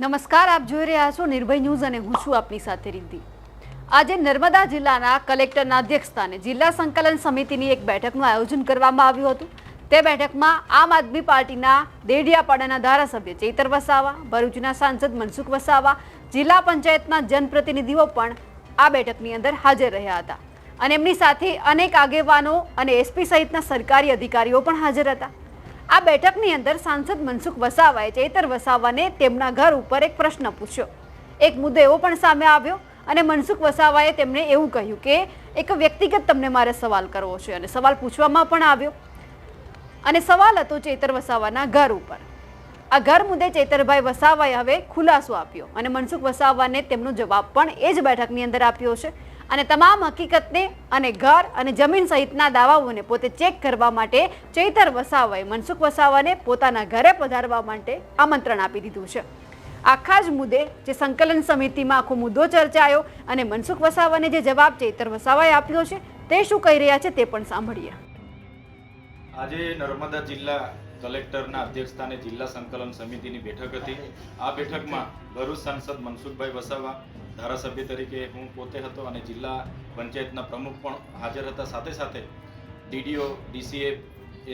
નમસ્કાર, આપ જોઈ રહ્યા છો નિર્ભય ન્યૂઝ અને હું છું આપની સાથે રિદ્ધિ. આજે નર્મદા જિલ્લાના કલેક્ટરના અધ્યક્ષસ્થાને જિલ્લા સંકલન સમિતિની એક બેઠકનું આયોજન કરવામાં આવ્યું હતું. તે બેઠકમાં આમ આદમી પાર્ટીના દેડિયાપાડાના ધારાસભ્ય ચૈતર વસાવા, ભરૂચના સાંસદ મનસુખ વસાવા, જિલ્લા પંચાયતના જનપ્રતિનિધિઓ પણ આ બેઠકની અંદર હાજર રહ્યા હતા. અને એમની સાથે અનેક આગેવાનો અને એસપી સહિતના સરકારી અધિકારીઓ પણ હાજર હતા. આ બેઠકની અંદર સાંસદ મનસુખ વસાવાએ ચૈતર વસાવાને તેમના ઘર ઉપર એક પ્રશ્ન પૂછ્યો. એક મુદ્દો એવો પણ સામે આવ્યો અને મનસુખ વસાવાએ તેમણે એવું કહ્યું કે એક વ્યક્તિગત તમને મારે સવાલ કરવો છે અને સવાલ પૂછવામાં પણ આવ્યો. અને સવાલ હતો ચેતર વસાવાના ઘર ઉપર. આ ઘર મુદ્દે ચેતરભાઈ વસાવાએ હવે ખુલાસો આપ્યો અને મનસુખ વસાવાને તેમનો જવાબ પણ એ જ બેઠકની અંદર આપ્યો છે. અને તમામ હકીકતને અને ઘર અને જમીન સહિતના દાવાઓને પોતે ચેક કરવા માટે ચૈતર વસાવાએ, મનસુખ વસાવાને પોતાના ઘરે પધારવા માટે આમંત્રણ આપી દીધું છે. આખા જ મુદ્દે જે સંકલન સમિતિમાં આખો મુદ્દો ચર્ચાયો અને મનસુખ વસાવાને જે જવાબ ચૈતર વસાવાએ આપ્યો છે, તે શું કહી રહ્યા છે તે પણ સાંભળીએ. આજે નર્મદા જિલ્લા કલેક્ટરના અધ્યક્ષસ્થાને જિલ્લા સંકલન સમિતિની બેઠક હતી. આ બેઠકમાં ભરૂચ સાંસદ મનસુખભાઈ વસાવા ધારાસભ્ય તરીકે હું પોતે હતો અને જિલ્લા પંચાયતના પ્રમુખ પણ હાજર હતા. સાથે સાથે ડીડીઓ ડીસીએફ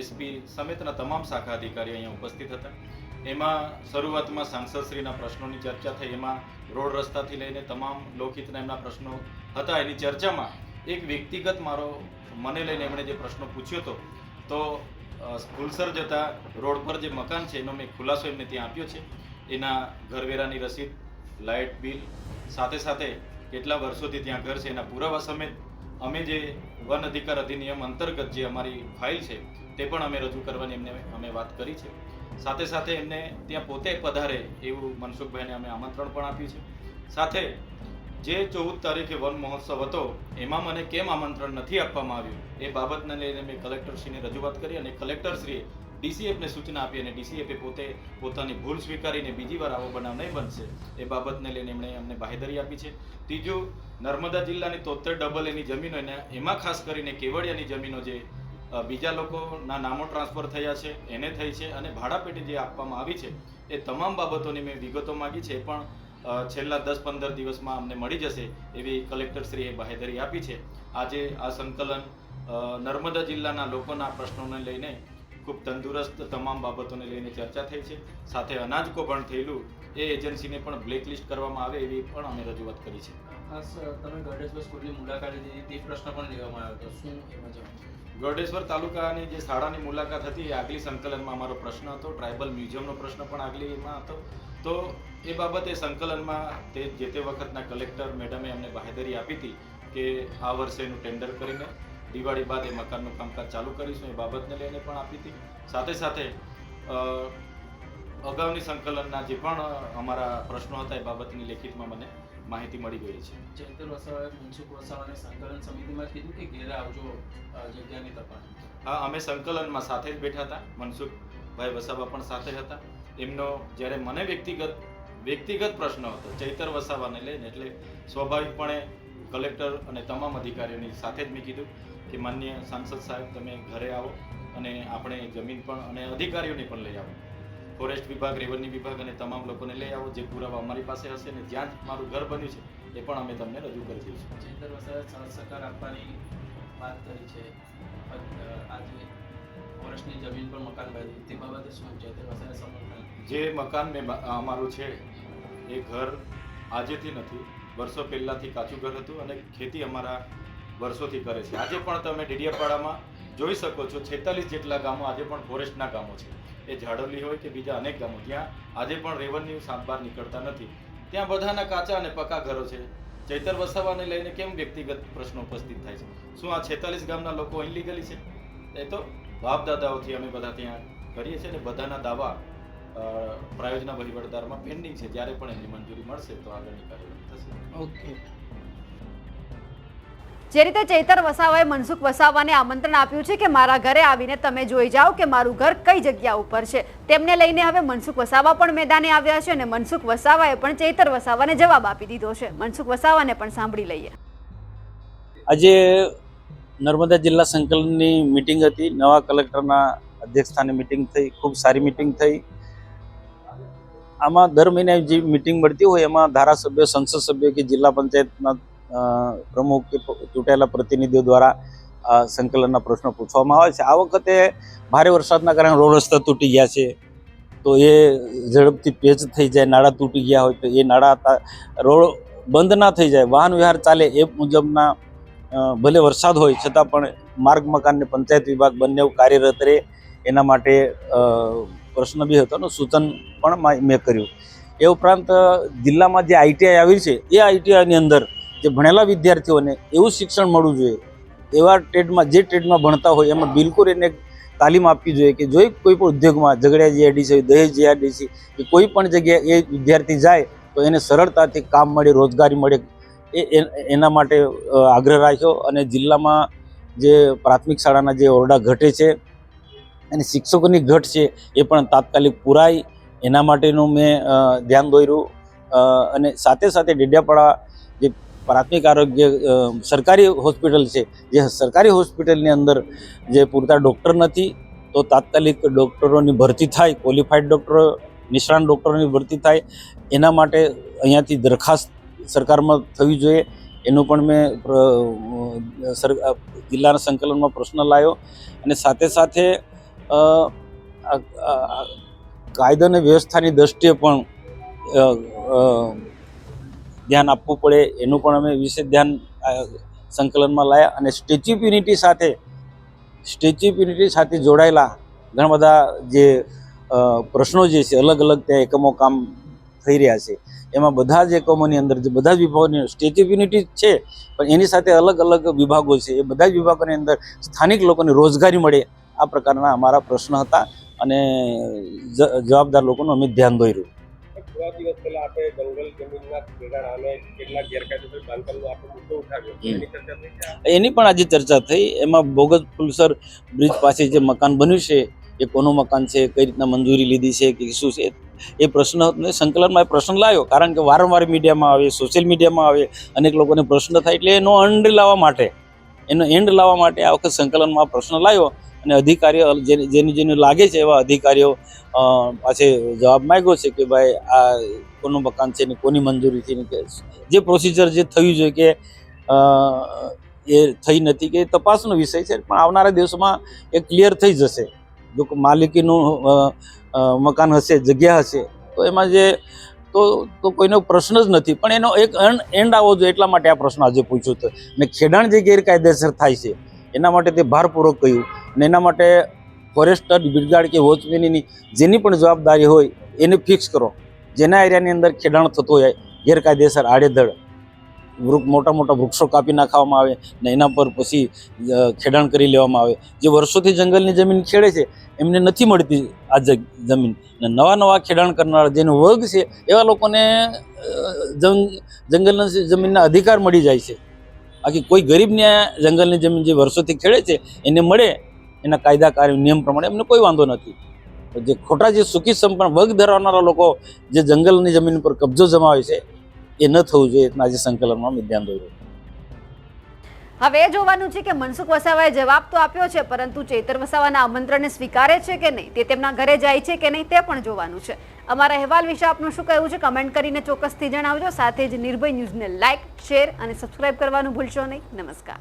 એસપી સમેતના તમામ શાખા અધિકારીઓ અહીંયા ઉપસ્થિત હતા. એમાં શરૂઆતમાં સાંસદશ્રીના પ્રશ્નોની ચર્ચા થઈ. એમાં રોડ રસ્તાથી લઈને તમામ લોકહિતના એમના પ્રશ્નો હતા. એની ચર્ચામાં એક વ્યક્તિગત મારો, મને લઈને એમણે જે પ્રશ્નો પૂછ્યો હતો, તો ફુલસર જતા રોડ પર જે મકાન છે, એનો મેં ખુલાસો એમને ત્યાં આપ્યો છે. એના ઘરવેરાની રસીદ લાઇટ બિલ, સાથે સાથે કેટલા વર્ષોથી ત્યાં ઘર છે એના પુરાવા સમેત અમે જે વન અધિકાર અધિનિયમ અંતર્ગત જે અમારી ફાઇલ છે તે પણ અમે રજૂ કરવાની એમને અમે વાત કરી છે. સાથે સાથે એમને ત્યાં પોતે પધારે એવું મનસુખભાઈને અમે આમંત્રણ પણ આપ્યું છે. સાથે જે ચૌદ તારીખે વન મહોત્સવ હતો, એમાં મને કેમ આમંત્રણ નથી આપવામાં આવ્યું એ બાબતને લઈને મેં કલેક્ટરશ્રીને રજૂઆત કરી અને કલેક્ટરશ્રીએ ડીસીએફને સૂચના આપી અને ડીસીએફે પોતે પોતાની ભૂલ સ્વીકારીને બીજી વાર આવો બનાવ નહીં બનશે. એ બાબતને લઈને એમણે અમને બાહેધરી આપી છે. ત્રીજું, નર્મદા જિલ્લાની તોતેર ડબલ એની જમીનો એને એમાં ખાસ કરીને કેવડિયાની જમીનો જે બીજા લોકોના નામો ટ્રાન્સફર થયા છે, એને થઈ છે અને ભાડાપેટી જે આપવામાં આવી છે, એ તમામ બાબતોની મેં વિગતો માગી છે. પણ છેલ્લા દસ પંદર દિવસમાં અમને મળી જશે એવી કલેક્ટરશ્રીએ બાહેધરી આપી છે. આજે આ સંકલન નર્મદા જિલ્લાના લોકોના પ્રશ્નોને લઈને ખૂબ તંદુરસ્ત તમામ બાબતોને લઈને ચર્ચા થઈ છે. સાથે અનાજ કૌભાંડ થયેલું એ એજન્સીને પણ બ્લેકલિસ્ટ કરવામાં આવે એવી પણ અમે રજૂઆત કરી છે. તમે ગઢેશ્વર સ્કૂલની મુલાકાત લીધી તે પ્રશ્ન પણ લેવામાં આવ્યો હતો. શું એમાં ગઢેશ્વર તાલુકાની જે શાળાની મુલાકાત હતી એ આગલી સંકલનમાં અમારો પ્રશ્ન હતો. ટ્રાઇબલ મ્યુઝિયમનો પ્રશ્ન પણ આગલીમાં હતો. તો એ બાબતે સંકલનમાં તે જે તે વખતના કલેક્ટર મેડમે અમને બાહેધરી આપી હતી કે આ વર્ષે એનું ટેન્ડર કરીને દિવાળી બાદ એ મકાનનું કામકાજ ચાલુ કરીશું એ બાબતને લઈને પણ આપી હતી. સાથે સાથે અગાઉની સંકલનના જે પણ અમારા પ્રશ્નો હતા એ બાબતની લેખિતમાં મને માહિતી મળી ગઈ છે. ચૈતર વસાવાએ મનસુખ વસાવાને સંકલન સમિતિમાં કીધું કે ઘેરે આવજો જગ્યાની તપાસ. હા અમે સંકલનમાં સાથે જ બેઠા હતા. મનસુખભાઈ વસાવા પણ સાથે હતા. એમનો જ્યારે મને વ્યક્તિગત વ્યક્તિગત પ્રશ્ન હતો ચૈતર વસાવાને લઈને એટલે સ્વાભાવિકપણે કલેક્ટર અને તમામ અધિકારીઓની સાથે જ મેં કીધું. કે માન્ય સાંસદ સાહેબ તમે ઘરે આવો અને આપણે જમીન પણ અને અધિકારીઓને પણ લઈ આવો. ફોરેસ્ટ વિભાગ રેવન્યુ વિભાગ અને તમામ લોકોને લઈ આવો જે પુરાવા અમારી પાસે હશે ને જ્યાં જ મારું ઘર બન્યું છે એ પણ અમે તમને રજૂ કરી દઈશું. ચૈતર વસાવાએ સહકાર આપવાની વાત કરી છે આજે ફોરેસ્ટની જમીન પર મકાન બાંધ્યું તે બાબતે શું ચૈતર વસાવાએ સમર્થન જે મકાન મેં અમારું છે એ ઘર આજેથી નથી. વર્ષો પહેલાંથી કાચું ઘર હતું અને ખેતી અમારા વર્ષોથી કરે છે. આજે પણ તમે ડીડીયાપાડામાં જોઈ શકો છો, છેતાલીસ જેટલા ગામો આજે પણ ફોરેસ્ટના ગામો છે. એ ઝાડવલી હોય કે બીજા અનેક ગામો, જ્યાં આજે પણ રેવન્યુ સાત બહાર નીકળતા નથી. ત્યાં બધાના કાચા અને પક્કા ઘરો છે. ચૈતર વસાવાને લઈને કેમ વ્યક્તિગત પ્રશ્નો ઉપસ્થિત થાય છે? શું આ છેતાલીસ ગામના લોકો ઇલીગલી લીગલી છે? એ તો બાપ દાદાઓથી અમે બધા ત્યાં કરીએ છીએ ને બધાના દાવા પ્રાયોજના વહીવટદારમાં પેન્ડિંગ છે. જ્યારે પણ એની મંજૂરી મળશે તો આગળની કાર્યવાહી થશે. ઓકે જે રીતે ચૈતર વસાવાએ મનસુખ વસાવાને આમંત્રણ આપ્યું છે કે મારા ઘરે આવીને તમે જોઈ જાઓ કે મારું ઘર કઈ જગ્યા ઉપર છે. તેમને લઈને હવે મનસુખ વસાવા પણ મેદાને આવ્યા છે અને મનસુખ વસાવાએ પણ ચૈતર વસાવાને જવાબ આપી દીધો છે. મનસુખ વસાવાને પણ સાંભળી લઈએ. આજે નર્મદા જિલ્લા સંકલનની મિટિંગ હતી. નવા કલેક્ટરના અધ્યક્ષસ્થાને મિટિંગ થઈ. ખૂબ સારી મિટિંગ થઈ. આમાં દર મહિને જે મિટિંગ મળતી હોય એમાં ધારાસભ્ય, સંસદ સભ્ય કે જિલ્લા પંચાયતના પ્રમુખ કે ચૂંટાયેલા પ્રતિનિધિઓ દ્વારા સંકલનના પ્રશ્નો પૂછવામાં આવે છે. આ વખતે ભારે વરસાદના કારણે રોડ રસ્તા તૂટી ગયા છે. તો એ ઝડપથી પેચ થઈ જાય, નાળા તૂટી ગયા હોય તો એ નાળા રોડ બંધ ના થઈ જાય. વાહન વ્યવહાર ચાલે એ મુજબના ભલે વરસાદ હોય, છતાં પણ માર્ગ મકાનને પંચાયત વિભાગ બંને કાર્યરત રહે. એના માટે પ્રશ્ન બી હતો સૂચન પણ મેં કર્યું. એ ઉપરાંત જિલ્લામાં જે આઈટીઆઈ આવી છે, એ આઈટીઆઈની અંદર જે ભણેલા વિદ્યાર્થીઓને એવું શિક્ષણ મળવું જોઈએ, એવા ટ્રેડમાં જે ટ્રેડમાં ભણતા હોય એમાં બિલકુલ એને તાલીમ આપવી જોઈએ કે જોઈ કોઈ પણ ઉદ્યોગમાં ઝઘડિયા જીઆઈડીસી દહેજ જીઆઈડીસી કે કોઈ પણ જગ્યાએ એ વિદ્યાર્થી જાય તો એને સરળતાથી કામ મળે, રોજગારી મળે. એ એના માટે આગ્રહ રાખ્યો અને જિલ્લામાં જે પ્રાથમિક શાળાના જે ઓરડા ઘટે છે અને શિક્ષકોની ઘટ છે એ પણ તાત્કાલિક પુરાય. એના માટેનું મેં ધ્યાન દોર્યું. અને સાથે સાથે ડેડિયાપાડા પ્રાથમિક આરોગ્ય સરકારી હોસ્પિટલ છે. જે સરકારી હોસ્પિટલની અંદર જે પૂરતા ડૉક્ટર નથી, તો તાત્કાલિક ડૉક્ટરોની ભરતી થાય, ક્વોલિફાઈડ ડૉક્ટરો, નિષ્ણાંત ડૉક્ટરોની ભરતી થાય. એના માટે અહીંયાથી દરખાસ્ત સરકારમાં થવી જોઈએ. એનું પણ મેં જિલ્લાના સંકલનમાં પ્રશ્ન લાવ્યો અને સાથે સાથે કાયદો અને વ્યવસ્થાની દ્રષ્ટિએ પણ ધ્યાન આપવું પડે, એનું પણ અમે વિશેષ ધ્યાન સંકલનમાં લાયા અને સ્ટેચ્યુ ઓફ યુનિટી સાથે, સ્ટેચ્યુ ઓફ યુનિટી સાથે જોડાયેલા ઘણા બધા જે પ્રશ્નો જે છે અલગ અલગ ત્યાં એકમો કામ થઈ રહ્યા છે. એમાં બધા જ એકમોની અંદર, જે બધા જ વિભાગોની સ્ટેચ્યુ ઓફ યુનિટી છે, પણ એની સાથે અલગ અલગ વિભાગો છે. એ બધા જ વિભાગોની અંદર સ્થાનિક લોકોને રોજગારી મળે, આ પ્રકારના અમારા પ્રશ્ન હતા અને જવાબદાર લોકોનું અમે ધ્યાન દોર્યું. આપણે જંગલ જમીનના ખેડાણ અને કેટલાક ગેરકાયદેસર બાંધકામનો આપણે મુદ્દો ઉઠાવ્યો. એની ચર્ચા થઈ એની પણ આજે ચર્ચા થઈ. એમાં ભોગત પુલસર બ્રિજ પાસે જે મકાન બન્યું છે એ કોનું મકાન છે કઈ રીતના મંજૂરી લીધી છે કે શું છે એ પ્રશ્ન સંકલનમાં એ પ્રશ્ન લાવ્યો. કારણ કે વારંવાર મીડિયામાં આવે સોશિયલ મીડિયામાં આવે અનેક લોકોને પ્રશ્ન થાય એટલે એનો અંડ લાવવા માટે એનો એન્ડ લાવવા માટે આ વખત સંકલનમાં પ્રશ્ન લાવ્યો. અને અધિકારીઓ જેને જેની લાગે છે એવા અધિકારીઓ પાસે જવાબ માગ્યો છે કે ભાઈ આ કોનું મકાન છે ને કોની મંજૂરીથી ને કે જે પ્રોસિજર જે થયું જોઈએ કે એ થઈ નથી કે તપાસનો વિષય છે, પણ આવનારા દિવસોમાં એ ક્લિયર થઈ જશે. જો માલિકીનું મકાન હશે, જગ્યા હશે, તો એમાં જે તો તો કોઈનો પ્રશ્ન જ નથી. પણ એનો એક એન્ડ આવવો જોઈએ એટલા માટે આ પ્રશ્ન આજે પૂછ્યો હતો. ને ખેડાણ જે ગેરકાયદેસર થાય છે એના માટે તે ભારપૂર્વક કહ્યું. અને એના માટે ફોરેસ્ટર બિરગાડ કે વોચમેનની જેની પણ જવાબદારી હોય, એને ફિક્સ કરો. જેના એરિયાની અંદર ખેડાણ થતું હોય, ગેરકાયદેસર આડેધડ વૃક્ષ મોટા મોટા વૃક્ષો કાપી નાખવામાં આવે ને એના પર પછી ખેડાણ કરી લેવામાં આવે. જે વર્ષોથી જંગલની જમીન ખેડે છે, એમને નથી મળતી આ જમીન. ને નવા નવા ખેડાણ કરનારા જેનો વર્ગ છે, એવા લોકોને જંગ, જંગલના જમીનના અધિકાર મળી જાય છે. બાકી કોઈ ગરીબને જંગલની જમીન જે વર્ષોથી ખેડે છે, એને મળે, એના કાયદાકાર નિયમ પ્રમાણે એમને કોઈ વાંધો નથી. જે ખોટા જે સુખી સંપન્ન વર્ગ ધરાવનારા લોકો જે જંગલની જમીન પર કબજો જમાવે છે, એ ન થવું જોઈએ એટલા આજે સંકલનમાં મેં ધ્યાન દોર્યું. હવે એ જોવાનું છે કે મનસુખ વસાવાએ જવાબ તો આપ્યો છે, પરંતુ ચેતર વસાવાના આમંત્રણને સ્વીકારે છે કે નહીં? તે તેમના ઘરે જાય છે કે નહીં તે પણ જોવાનું છે. અમારા અહેવાલ વિશે આપનું શું કહેવું છે? કમેન્ટ કરીને ચોક્કસથી જણાવજો. સાથે જ નિર્ભય ન્યૂઝને લાઇક શેર અને સબસ્ક્રાઇબ કરવાનું ભૂલશો નહીં. નમસ્કાર.